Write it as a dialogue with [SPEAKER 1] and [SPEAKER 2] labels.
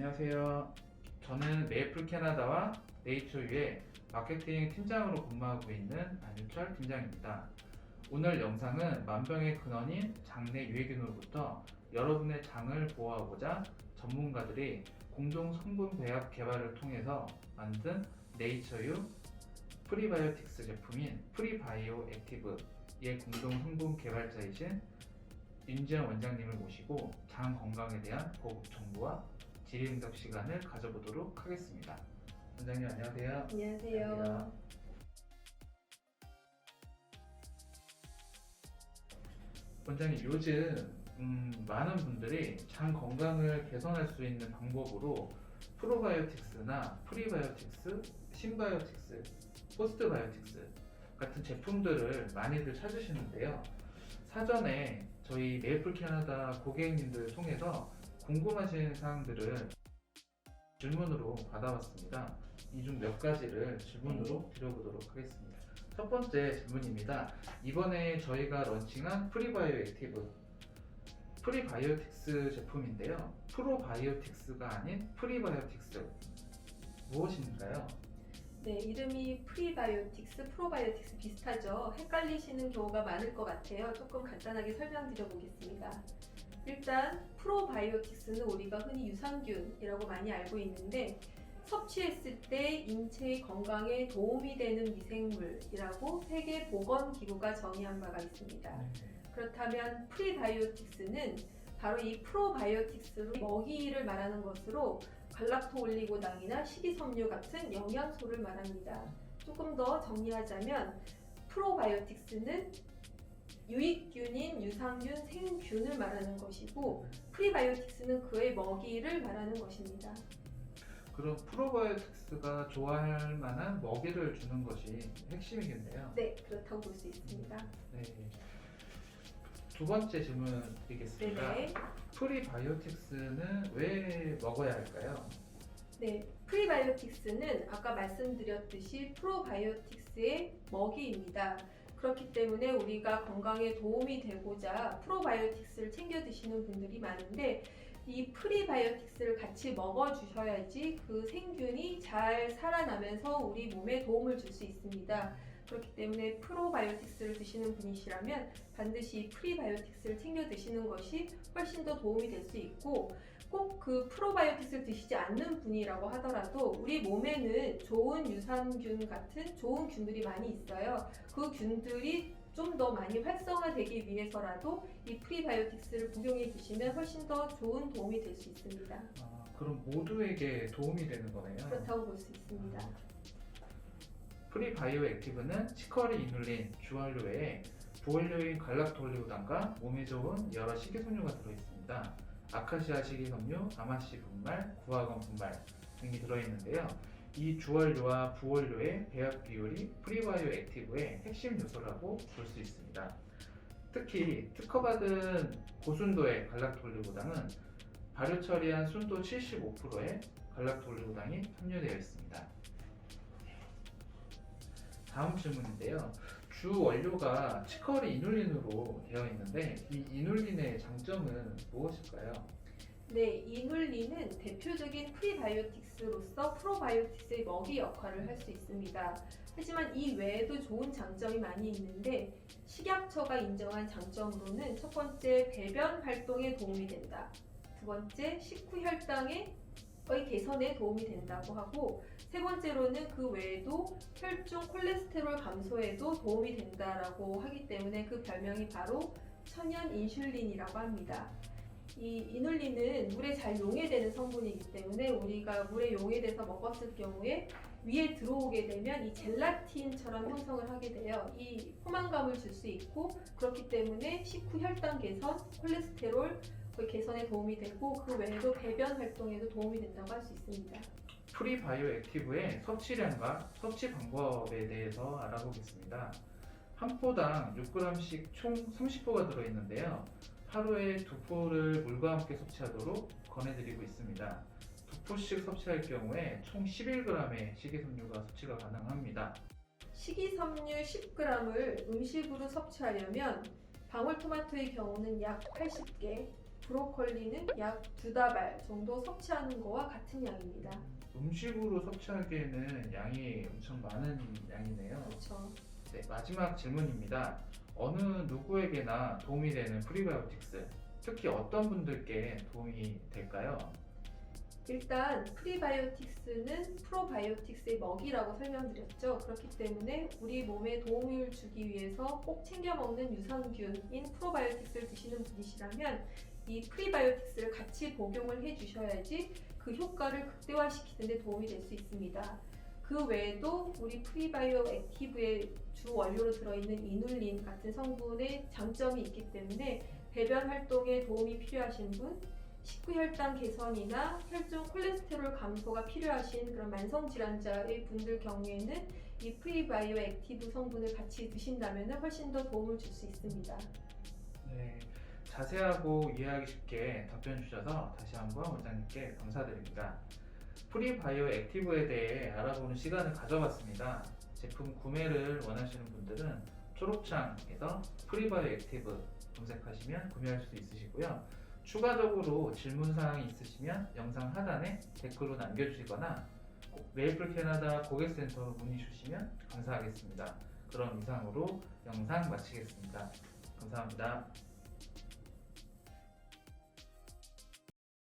[SPEAKER 1] 안녕하세요. 저는 메이플 캐나다와 네이처유의 마케팅 팀장으로 근무하고 있는 안유철 팀장입니다. 오늘 영상은 만병의 근원인 장내 유해균으로부터 여러분의 장을 보호하고자 전문가들이 공동 성분 배합 개발을 통해서 만든 네이처유 프리바이오틱스 제품인 프리바이오 액티브의 공동 성분 개발자이신 윤지현 원장님을 모시고 장 건강에 대한 보급 정보와 질의응답 시간을 가져보도록 하겠습니다. 원장님 안녕하세요.
[SPEAKER 2] 안녕하세요.
[SPEAKER 1] 원장님 요즘 음, 많은 분들이 장 건강을 개선할 수 있는 방법으로 프로바이오틱스나 프리바이오틱스, 신바이오틱스, 포스트바이오틱스 같은 제품들을 많이들 찾으시는데요. 사전에 저희 메이플 캐나다 고객님들 통해서 궁금하신 사항들을 질문으로 받아봤습니다. 이 중 몇 가지를 질문으로 드려보도록 하겠습니다. 첫 번째 질문입니다. 이번에 저희가 런칭한 프리바이오 액티브 프리바이오틱스 제품인데요. 프로바이오틱스가 아닌 프리바이오틱스 무엇인가요?
[SPEAKER 2] 네, 이름이 프리바이오틱스, 프로바이오틱스 비슷하죠? 헷갈리시는 경우가 많을 것 같아요. 조금 간단하게 설명드려 보겠습니다. 일단 프로바이오틱스는 우리가 흔히 유산균이라고 많이 알고 있는데 섭취했을 때 인체의 건강에 도움이 되는 미생물이라고 세계보건기구가 정의한 바가 있습니다. 그렇다면 프리바이오틱스는 바로 이 프로바이오틱스로 먹이를 말하는 것으로 갈락토올리고당이나 식이섬유 같은 영양소를 말합니다. 조금 더 정리하자면 프로바이오틱스는 유익균인 유산균, 생균을 말하는 것이고 프리바이오틱스는 그의 먹이를 말하는 것입니다.
[SPEAKER 1] 그럼 프로바이오틱스가 좋아할 만한 먹이를 주는 것이 핵심이겠네요.
[SPEAKER 2] 네, 그렇다고 볼 수 있습니다.
[SPEAKER 1] 네. 두 번째 질문 드리겠습니다.
[SPEAKER 2] 네네.
[SPEAKER 1] 프리바이오틱스는 왜 먹어야 할까요?
[SPEAKER 2] 네, 프리바이오틱스는 아까 말씀드렸듯이 프로바이오틱스의 먹이입니다. 그렇기 때문에 우리가 건강에 도움이 되고자 프로바이오틱스를 챙겨 드시는 분들이 많은데 이 프리바이오틱스를 같이 먹어 주셔야지 그 생균이 잘 살아나면서 우리 몸에 도움을 줄 수 있습니다. 그렇기 때문에 프로바이오틱스를 드시는 분이시라면 반드시 이 프리바이오틱스를 챙겨 드시는 것이 훨씬 더 도움이 될 수 있고 꼭 그 프로바이오틱스를 드시지 않는 분이라고 하더라도 우리 몸에는 좋은 유산균 같은 좋은 균들이 많이 있어요. 그 균들이 좀 더 많이 활성화되기 위해서라도 이 프리바이오틱스를 복용해 주시면 훨씬 더 좋은 도움이 될 수 있습니다.
[SPEAKER 1] 아, 그럼 모두에게 도움이 되는 거네요.
[SPEAKER 2] 그렇다고 볼 수 있습니다.
[SPEAKER 1] 프리바이오 액티브는 치커리 이눌린, 주얼 외에 부원료인 갈락토올리고당과 몸에 좋은 여러 식이섬유가 들어있습니다. 아카시아 식이섬유, 아마시 분말, 구아건 분말 등이 들어있는데요. 이 주원료와 부원료의 배합 비율이 프리바이오 액티브의 핵심 요소라고 볼 수 있습니다. 특히 특허받은 고순도의 갈락토올리고당은 발효 처리한 순도 75%의 갈락토올리고당이 함유되어 있습니다. 다음 질문인데요. 주 원료가 치커리 이눌린으로 되어 있는데 이 이눌린의 장점은 무엇일까요?
[SPEAKER 2] 네, 이눌린은 대표적인 프리바이오틱스로서 프로바이오틱스의 먹이 역할을 할 수 있습니다. 하지만 이 외에도 좋은 장점이 많이 있는데 식약처가 인정한 장점으로는 첫 번째 배변 활동에 도움이 된다. 두 번째 식후 혈당의 의 개선에 도움이 된다고 하고 세 번째로는 그 외에도 혈중 콜레스테롤 감소에도 도움이 된다라고 하기 때문에 그 별명이 바로 천연 인슐린이라고 합니다. 이 이눌린은 물에 잘 용해되는 성분이기 때문에 우리가 물에 용해돼서 먹었을 경우에 위에 들어오게 되면 이 젤라틴처럼 형성을 하게 돼요. 이 포만감을 줄 수 있고 그렇기 때문에 식후 혈당 개선, 콜레스테롤 그 개선에 도움이 되고 그 외에도 배변 활동에도 도움이 된다고 할 수 있습니다.
[SPEAKER 1] 프리바이오 액티브의 섭취량과 섭취 방법에 대해서 알아보겠습니다. 한 포당 6g씩 총 30포가 들어있는데요. 하루에 두 포를 물과 함께 섭취하도록 권해드리고 있습니다. 두 포씩 섭취할 경우에 총 11g의 식이섬유가 섭취가 가능합니다.
[SPEAKER 2] 식이섬유 10g을 음식으로 섭취하려면 방울토마토의 경우는 약 80개, 브로콜리는 약 두 다발 정도 섭취하는 거와 같은 양입니다.
[SPEAKER 1] 음식으로 섭취하기에는 양이 엄청 많은 양이네요.
[SPEAKER 2] 그렇죠.
[SPEAKER 1] 네, 마지막 질문입니다. 어느 누구에게나 도움이 되는 프리바이오틱스, 특히 어떤 분들께 도움이 될까요?
[SPEAKER 2] 일단 프리바이오틱스는 프로바이오틱스의 먹이라고 설명드렸죠. 그렇기 때문에 우리 몸에 도움을 주기 위해서 꼭 챙겨 먹는 유산균인 프로바이오틱스를 드시는 분이시라면 이 프리바이오틱스를 같이 복용을 해 주셔야지 그 효과를 극대화시키는 데 도움이 될 수 있습니다. 그 외에도 우리 프리바이오 액티브의 주 원료로 들어있는 이눌린 같은 성분의 장점이 있기 때문에 배변 활동에 도움이 필요하신 분, 식후혈당 개선이나 혈중 콜레스테롤 감소가 필요하신 그런 만성 질환자의 분들 경우에는 이 프리바이오 액티브 성분을 같이 드신다면 훨씬 더 도움을 줄 수 있습니다.
[SPEAKER 1] 네, 자세하고 이해하기 쉽게 답변 주셔서 다시 한번 원장님께 감사드립니다. 프리바이오 액티브에 대해 알아보는 시간을 가져봤습니다. 제품 구매를 원하시는 분들은 초록창에서 프리바이오 액티브 검색하시면 구매할 수 있으시고요. 추가적으로 질문사항이 있으시면 영상 하단에 댓글로 남겨주시거나 메이플 캐나다 고객센터로 문의 주시면 감사하겠습니다. 그럼 이상으로 영상 마치겠습니다. 감사합니다.